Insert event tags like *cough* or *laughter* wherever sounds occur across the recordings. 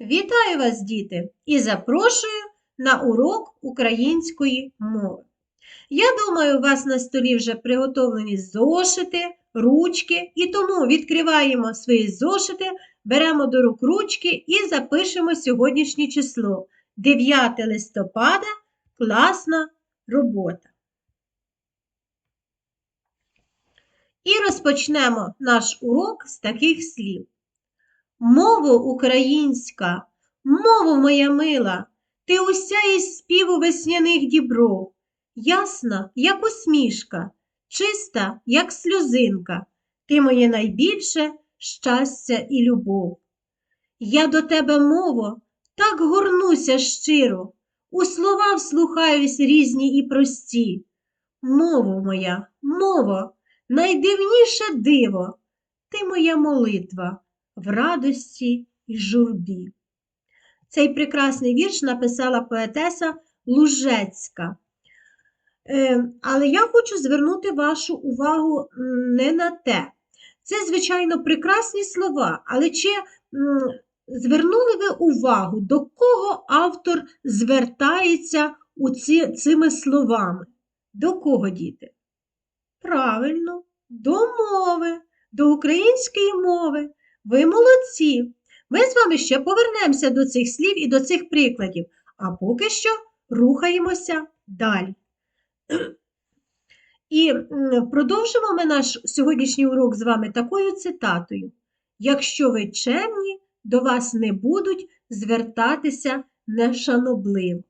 Вітаю вас, діти, і запрошую на урок української мови. Я думаю, у вас на столі вже приготовлені зошити, ручки, і тому відкриваємо свої зошити, беремо до рук ручки і запишемо сьогоднішнє число 9 листопада класна робота. І розпочнемо наш урок з таких слів. Мово українська, мово моя мила, ти уся із співу весняних дібров, ясна, як усмішка, чиста, як сльозинка, ти моє найбільше щастя і любов. Я до тебе, мово, так горнуся щиро, у слова вслухаюсь різні і прості. Мово моя, мово, найдивніше диво, ти моя молитва в радості і журбі. Цей прекрасний вірш написала поетеса Лужецька. Е, Але я хочу звернути вашу увагу не на те. Це, звичайно, прекрасні слова, але чи звернули ви увагу, до кого автор звертається у ці, цими словами? До кого діти? Правильно, до мови, до української мови. Ви молодці! Ми з вами ще повернемося до цих слів і до цих прикладів, а поки що рухаємося далі. І продовжимо ми наш сьогоднішній урок з вами такою цитатою: Якщо ви чемні, до вас не будуть звертатися нешанобливо.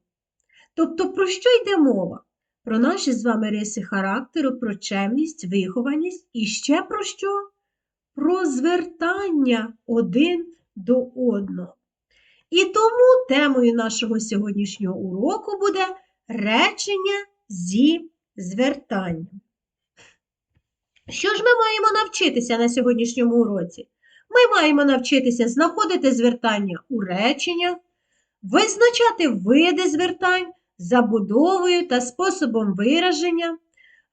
Тобто, про що йде мова? Про наші з вами риси характеру, про чемність, вихованість і ще про що? Про звертання один до одного. І тому темою нашого сьогоднішнього уроку буде речення зі звертанням. Що ж ми маємо навчитися на сьогоднішньому уроці? Ми маємо навчитися знаходити звертання у реченнях, визначати види звертань забудовою та способом вираження,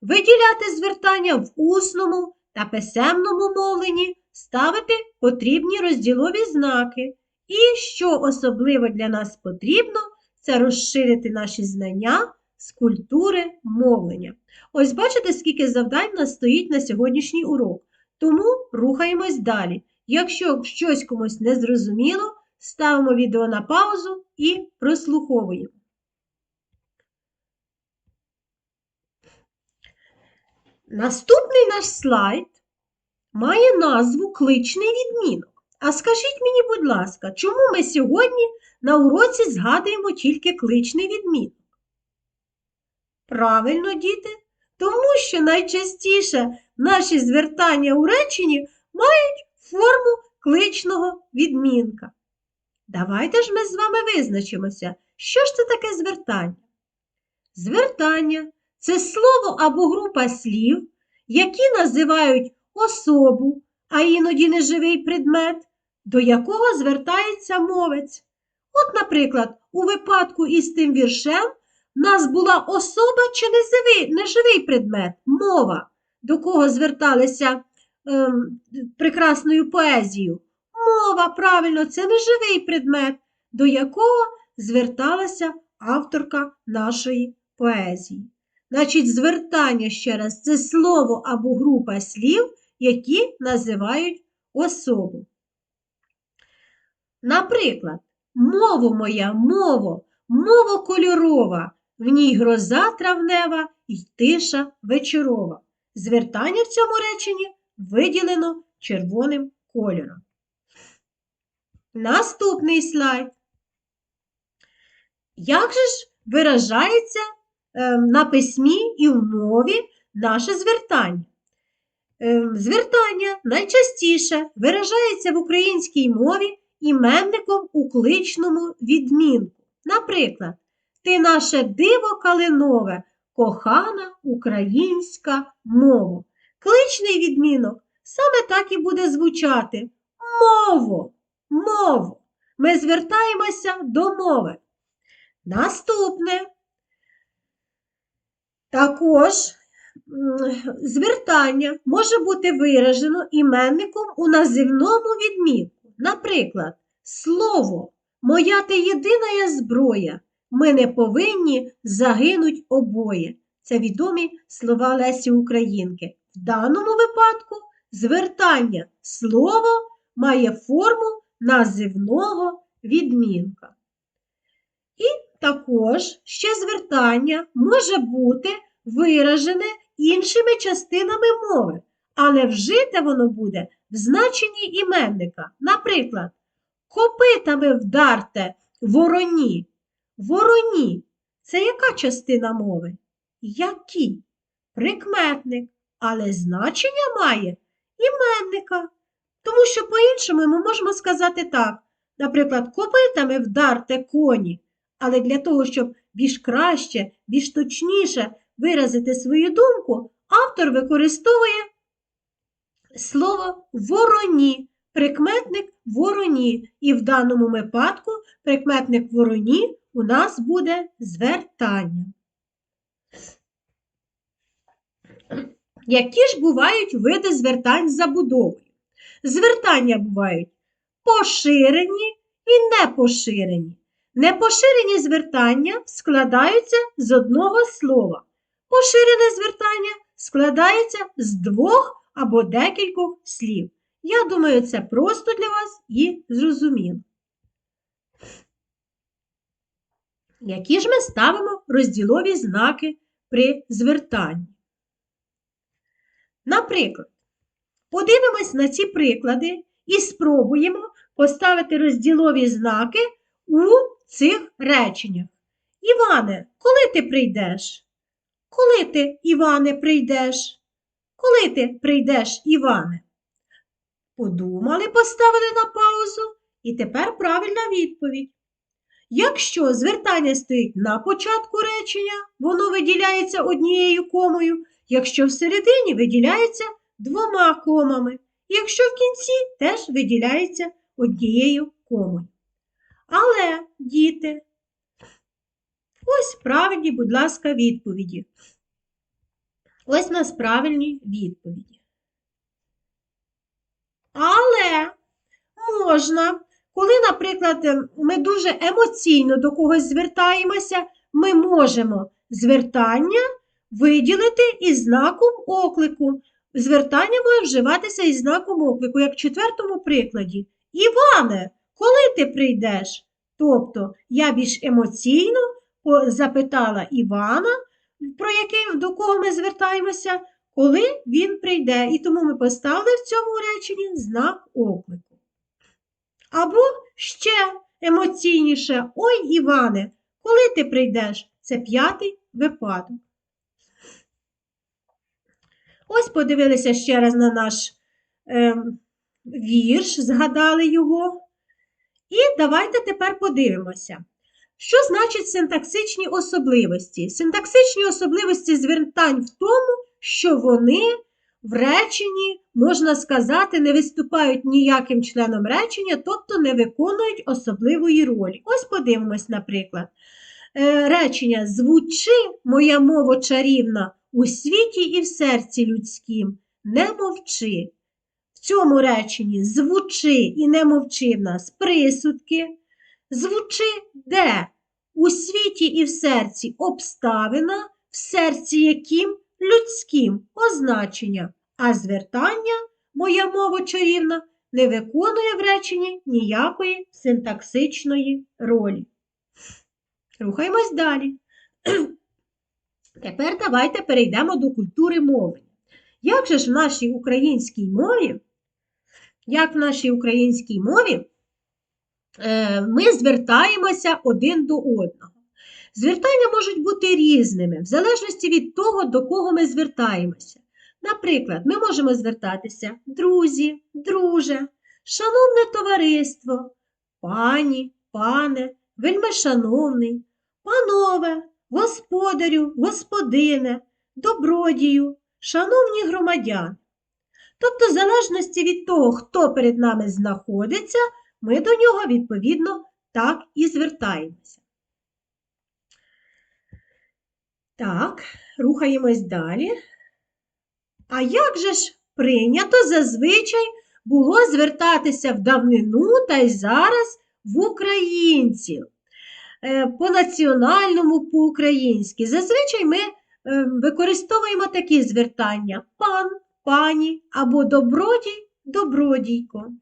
виділяти звертання в усному та писемному мовленні, ставити потрібні розділові знаки. І, що особливо для нас потрібно, це розширити наші знання з культури мовлення. Ось бачите, скільки завдань нас стоїть на сьогоднішній урок. Тому рухаємось далі. Якщо щось комусь не зрозуміло, ставимо відео на паузу і прослуховуємо. Наступний наш слайд має назву кличний відмінок. А скажіть мені, будь ласка, чому ми сьогодні на уроці згадуємо тільки кличний відмінок? Правильно, діти, тому що найчастіше наші звертання у реченні мають форму кличного відмінка. Давайте ж ми з вами визначимося, що ж це таке звертання? Звертання це слово або група слів, які називають особу, а іноді неживий предмет, до якого звертається мовець. От, наприклад, у випадку із тим віршем нас була особа чи неживий, неживий предмет, мова, до кого зверталися е, прекрасною поезією. Мова, правильно, це неживий предмет, до якого зверталася авторка нашої поезії. Значить, звертання ще раз це слово або група слів, які називають особу. Наприклад, мова моя, мово, мова кольорова, в ній гроза травнева і тиша вечорова. Звертання в цьому реченні виділено червоним кольором. Наступний слайд. Як же ж виражається на письмі і в мові наше звертання. Ем, звертання найчастіше виражається в українській мові іменником у кличному відмінку. Наприклад, ти наше диво калинове, кохана українська мова. Кличний відмінок саме так і буде звучати мово, мово. Ми звертаємося до мови. Наступне також звертання може бути виражено іменником у називному відмінку. Наприклад, слово моя ти єдина зброя. Ми не повинні загинуть обоє. Це відомі слова Лесі Українки. В даному випадку звертання слово має форму називного відмінка. І також ще звертання може бути виражене іншими частинами мови, але вжите воно буде в значенні іменника. Наприклад, копитами вдарте вороні. Вороні це яка частина мови? Які? Прикметник, але значення має іменника. Тому що по-іншому ми можемо сказати так. Наприклад, копитами вдарте коні. Але для того, щоб більш краще, більш точніше виразити свою думку, автор використовує слово вороні, прикметник вороні. І в даному випадку прикметник вороні у нас буде звертання. Які ж бувають види звертань з забудовою? Звертання бувають поширені і непоширені. Непоширені звертання складаються з одного слова. Поширене звертання складається з двох або декількох слів. Я думаю, це просто для вас і зрозуміло. Які ж ми ставимо розділові знаки при звертанні? Наприклад, подивимось на ці приклади і спробуємо поставити розділові знаки у цих реченнях. Іване, коли ти прийдеш? Коли ти, Іване, прийдеш? Коли ти прийдеш, Іване? Подумали, поставили на паузу, і тепер правильна відповідь. Якщо звертання стоїть на початку речення, воно виділяється однією комою, якщо всередині виділяється двома комами, якщо в кінці теж виділяється однією комою. Але, діти, ось правильні, будь ласка, відповіді. Ось у нас правильні відповіді. Але можна, коли, наприклад, ми дуже емоційно до когось звертаємося, ми можемо звертання виділити із знаком оклику. Звертання може вживатися із знаком оклику, як в четвертому прикладі. Іване, коли ти прийдеш? Тобто я більш емоційно запитала Івана, про який, до кого ми звертаємося, коли він прийде. І тому ми поставили в цьому реченні знак оклику. Або ще емоційніше Ой, Іване, коли ти прийдеш? Це п'ятий випадок. Ось подивилися ще раз на наш е, вірш, згадали його. І давайте тепер подивимося, що значить синтаксичні особливості. Синтаксичні особливості звертань в тому, що вони в реченні, можна сказати, не виступають ніяким членом речення, тобто не виконують особливої ролі. Ось подивимось, наприклад. Е, речення звучи, моя мова чарівна, у світі і в серці людськім, не мовчи. Цьому реченні звучи і не мовчи в нас присудки. Звучи де? У світі і в серці обставина, в серці яким людським означення, а звертання, моя мова чарівна, не виконує в реченні ніякої синтаксичної ролі. Рухаємось далі. Тепер давайте перейдемо до культури мови. Як же ж в нашій українській мові, як в нашій українській мові е, ми звертаємося один до одного? Звертання можуть бути різними, в залежності від того, до кого ми звертаємося. Наприклад, ми можемо звертатися друзі, друже, шановне товариство, пані, пане, вельмишановний, панове, господарю, господине, добродію, шановні громадяни. Тобто, в залежності від того, хто перед нами знаходиться, ми до нього, відповідно, так і звертаємося. Так, рухаємось далі. А як же ж прийнято зазвичай було звертатися в давнину та й зараз в українців. Е, По-національному, по-українськи. Зазвичай ми е, використовуємо такі звертання: пан, пані або добродій, добродійко.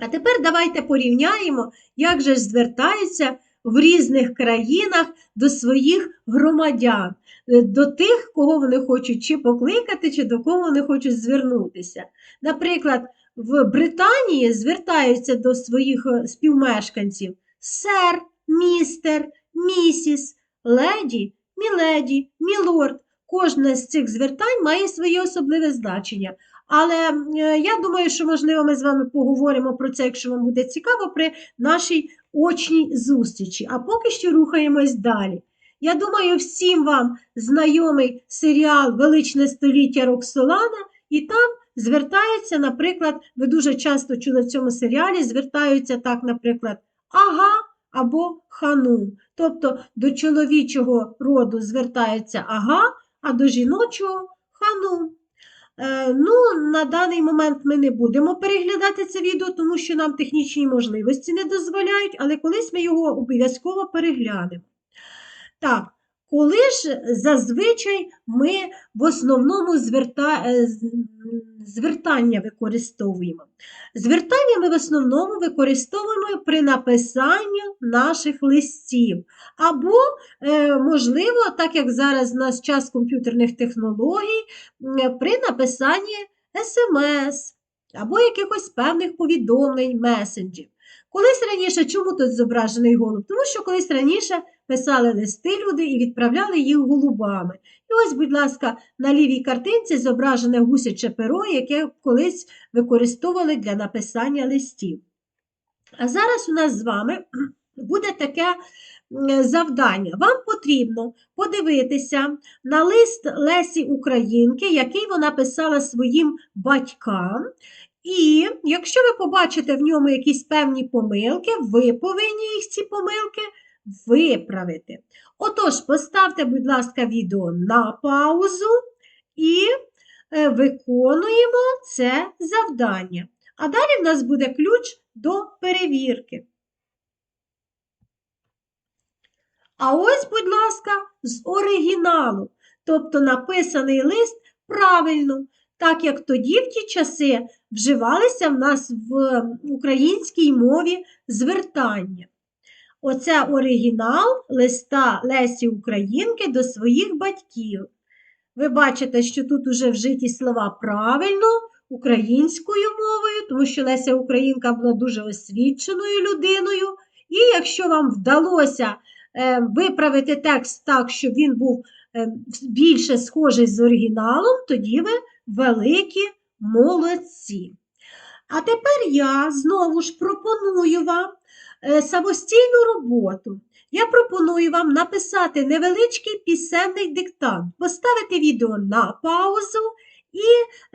А тепер давайте порівняємо, як же звертаються в різних країнах до своїх громадян, е, до тих, кого вони хочуть чи покликати, чи до кого вони хочуть звернутися. Наприклад, в Британії звертаються до своїх е, співмешканців сер, містер, місіс, леді, міледі, мілорд. Кожне з цих звертань має своє особливе значення. Але е, я думаю, що, можливо, ми з вами поговоримо про це, якщо вам буде цікаво, при нашій очній зустрічі. А поки що рухаємось далі. Я думаю, всім вам знайомий серіал Величне століття Роксолана, і там звертаються, наприклад, ви дуже часто чули в цьому серіалі, звертаються так, наприклад, ага або хану. Тобто до чоловічого роду звертаються ага, а до жіночого хану. Е, Ну, на даний момент ми не будемо переглядати це відео, тому що нам технічні можливості не дозволяють, але колись ми його обов'язково переглянемо. Так, коли ж зазвичай ми в основному зверта... е, звертання використовуємо? Звертання ми в основному використовуємо при написанні наших листів. Або, е, можливо, так як зараз у нас час комп'ютерних технологій, при написанні смс або якихось певних повідомлень, месенджів. Колись раніше, чому тут зображений голуб? Тому що колись раніше писали листи люди і відправляли їх голубами. І ось, будь ласка, на лівій картинці зображене гусяче перо, яке колись використовували для написання листів. А зараз у нас з вами *clears throat* буде таке завдання. Вам потрібно подивитися на лист Лесі Українки, який вона писала своїм батькам. І якщо ви побачите в ньому якісь певні помилки, ви повинні їх ці помилки виправити. Отож, поставте, будь ласка, відео на паузу і е, виконуємо це завдання. А далі в нас буде ключ до перевірки. А ось, будь ласка, з оригіналу, тобто написаний лист правильно, так як тоді в ті часи вживалися в нас в українській мові звертання. Оце оригінал листа Лесі Українки до своїх батьків. Ви бачите, що тут уже вжиті слова правильно, українською мовою, тому що Леся Українка була дуже освіченою людиною. І якщо вам вдалося е, виправити текст так, щоб він був е, більше схожий з оригіналом, тоді ви великі молодці. А тепер я знову ж пропоную вам е, самостійну роботу. Я пропоную вам написати невеличкий пісенний диктант, поставити відео на паузу і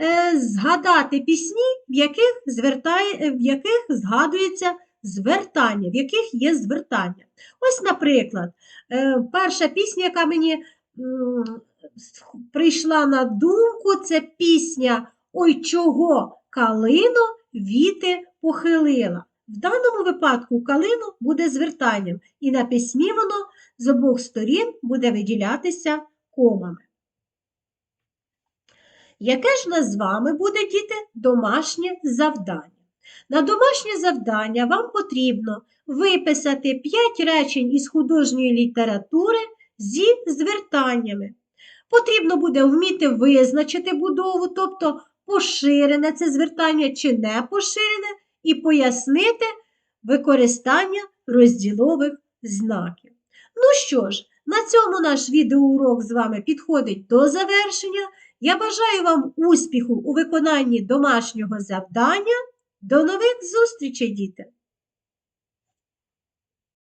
е, згадати пісні, в яких, звертає, е, в яких згадується звертання, в яких є звертання. Ось, наприклад, е, перша пісня, яка мені прийшла на думку, це пісня Ой, чого калино віти похилила. В даному випадку калину буде звертанням, і на письмі воно з обох сторін буде виділятися комами. Яке ж нас з вами буде, діти, домашнє завдання? На домашнє завдання вам потрібно виписати 5 речень із художньої літератури зі звертаннями. Потрібно буде вміти визначити будову, тобто поширене це звертання чи не поширене, і пояснити використання розділових знаків. Ну що ж, на цьому наш відеоурок з вами підходить до завершення. Я бажаю вам успіху у виконанні домашнього завдання. До нових зустрічей, діти!